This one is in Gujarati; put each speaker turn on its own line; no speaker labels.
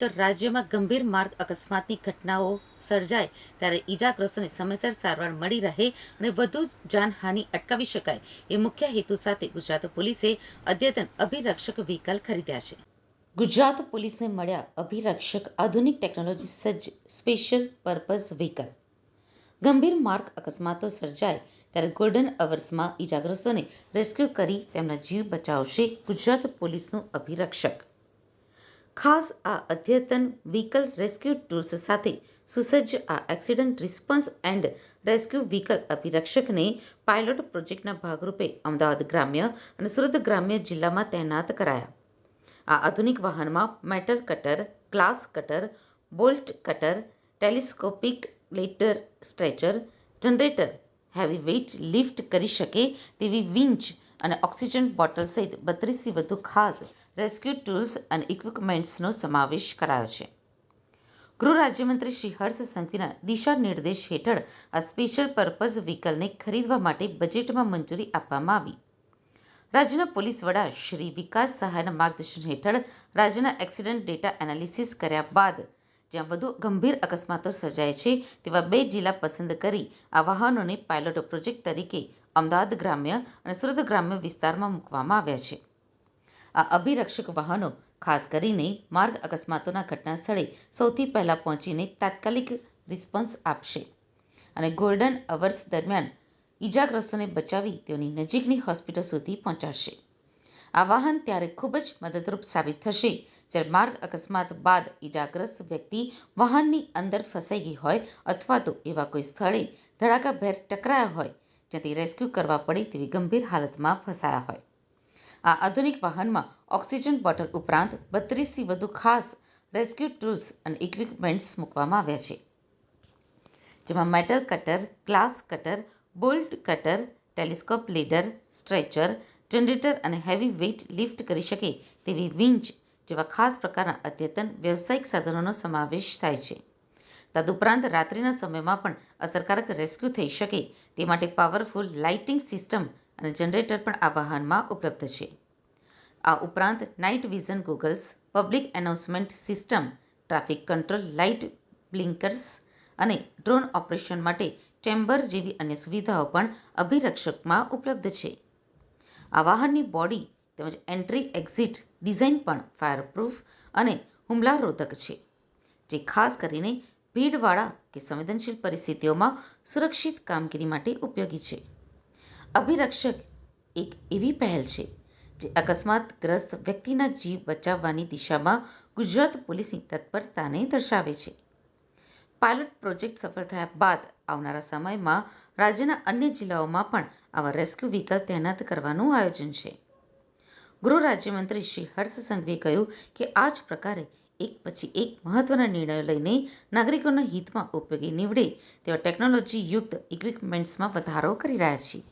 તો રાજ્યમાં ગંભીર માર્ગ અકસ્માતની ઘટનાઓ સર્જાય ત્યારે ઈજાગ્રસ્તોને સમયસર સારવાર મળી રહે અને વધુ જાનહાનિ અટકાવી શકાય એ મુખ્ય હેતુ સાથે ગુજરાત પોલીસે અદ્યતન અભિરક્ષક વ્હીકલ ખરીદ્યા છે. ગુજરાત પોલીસને મળ્યા અભિરક્ષક આધુનિક ટેકનોલોજી સજ્જ સ્પેશિયલ પર્પઝ વ્હીકલ. ગંભીર માર્ગ અકસ્માતો સર્જાય ત્યારે ગોલ્ડન અવર્સમાં ઈજાગ્રસ્તોને રેસ્ક્યુ કરી તેમના જીવ બચાવશે ગુજરાત પોલીસનું અભિરક્ષક. ખાસ આ અદ્યતન વ્હીકલ રેસ્ક્યુ ટૂલ્સ સાથે સુસજ્જ આ accident response and rescue vehicle અભિરક્ષકને pilot પ્રોજેક્ટના ભાગરૂપે અમદાવાદ ગ્રામ્ય અને સુરત ગ્રામ્ય જિલ્લામાં તૈનાત કરાયા. આ આધુનિક વાહનમાં metal cutter glass cutter bolt cutter telescopic ladder stretcher generator heavy weight lift કરી શકે તેવી વિંચ અને ઓક્સિજન બોટલ સહિત બત્રીસથી વધુ ખાસ રેસ્ક્યુ ટૂલ્સ અને ઇક્વિપમેન્ટ્સનો સમાવેશ કરાયો છે. ગૃહ રાજ્યમંત્રી શ્રી હર્ષ સંઘવીના દિશા નિર્દેશ હેઠળ આ સ્પેશિયલ પર્પઝ વ્હીકલને ખરીદવા માટે બજેટમાં મંજૂરી આપવામાં આવી. રાજ્યના પોલીસ વડા શ્રી વિકાસ સહાયના માર્ગદર્શન હેઠળ રાજ્યના એક્સિડન્ટ ડેટા એનાલિસિસ કર્યા બાદ જ્યાં વધુ ગંભીર અકસ્માતો સર્જાય છે તેવા બે જિલ્લા પસંદ કરી આ વાહનોને પાયલોટ પ્રોજેક્ટ તરીકે અમદાવાદ ગ્રામ્ય અને સુરત ગ્રામ્ય વિસ્તારમાં મૂકવામાં આવ્યા છે. આ અભિરક્ષક વાહનો, ખાસ કરીને માર્ગ અકસ્માતોના ઘટના સ્થળે સૌથી પહેલા પહોંચીને તાત્કાલિક રિસ્પોન્સ આપશે. અને ગોલ્ડન અવર્સ દરમિયાન ઈજાગ્રસ્તોને બચાવી તેઓની નજીકની હોસ્પિટલ સુધી પહોંચાડશે. આ વાહન ત્યારે ખૂબ જ મદદરૂપ સાબિત થશે, જ્યારે માર્ગ અકસ્માત બાદ ઈજાગ્રસ્ત વ્યક્તિ વાહનની અંદર ફસાઈ ગઈ હોય અથવા તો એવા કોઈ સ્થળે ધડાકાભેર ટકરાયા હોય, જ્યાંથી રેસ્ક્યુ કરવા પડે તેવી ગંભીર હાલતમાં ફસાયા હોય. આ આધુનિક વાહનમાં ઓક્સિજન બોટલ ઉપરાંત બત્રીસથી વધુ ખાસ રેસ્ક્યુ ટૂલ્સ અને ઇક્વિપમેન્ટ્સ મૂકવામાં આવ્યા છે. જેમાં metal cutter, glass cutter, bolt cutter, telescope ladder, stretcher, generator અને હેવી વેઇટ લિફ્ટ કરી શકે તેવી વિંચ જેવા ખાસ પ્રકારના અદ્યતન વ્યવસાયિક સાધનોનો સમાવેશ થાય છે. તદુપરાંત રાત્રિના સમયમાં પણ અસરકારક રેસ્ક્યુ થઈ શકે તે માટે પાવરફુલ લાઇટિંગ સિસ્ટમ અને જનરેટર પણ આ વાહનમાં ઉપલબ્ધ છે. આ ઉપરાંત night vision goggles public announcement system traffic control light blinkers અને ડ્રોન ઓપરેશન માટે ચેમ્બર જેવી અન્ય સુવિધાઓ પણ અભિરક્ષકમાં ઉપલબ્ધ છે. આ વાહનની બોડી તેમજ એન્ટ્રી એક્ઝિટ ડિઝાઇન પણ ફાયરપ્રૂફ અને હુમલારોધક છે, જે ખાસ કરીને ભીડવાળા કે સંવેદનશીલ પરિસ્થિતિઓમાં સુરક્ષિત કામગીરી માટે ઉપયોગી છે. અભિરક્ષક એક એવી પહેલ છે જે અકસ્માતગ્રસ્ત વ્યક્તિના જીવ બચાવવાની દિશામાં ગુજરાત પોલીસની તત્પરતાને દર્શાવે છે. પાયલોટ પ્રોજેક્ટ સફળ થયા બાદ આવનારા સમયમાં રાજ્યના અન્ય જિલ્લાઓમાં પણ આવા રેસ્ક્યુ વ્હીકલ તૈનાત કરવાનું આયોજન છે. ગૃહ રાજ્યમંત્રી શ્રી હર્ષ સંઘવીએ કહ્યું કે આ જ પ્રકારે એક પછી એક મહત્વના નિર્ણયો લઈને નાગરિકોના હિતમાં ઉપયોગી નીવડે તેવા ટેકનોલોજી યુક્ત ઇક્વિપમેન્ટ્સમાં વધારો કરી રહ્યા છીએ.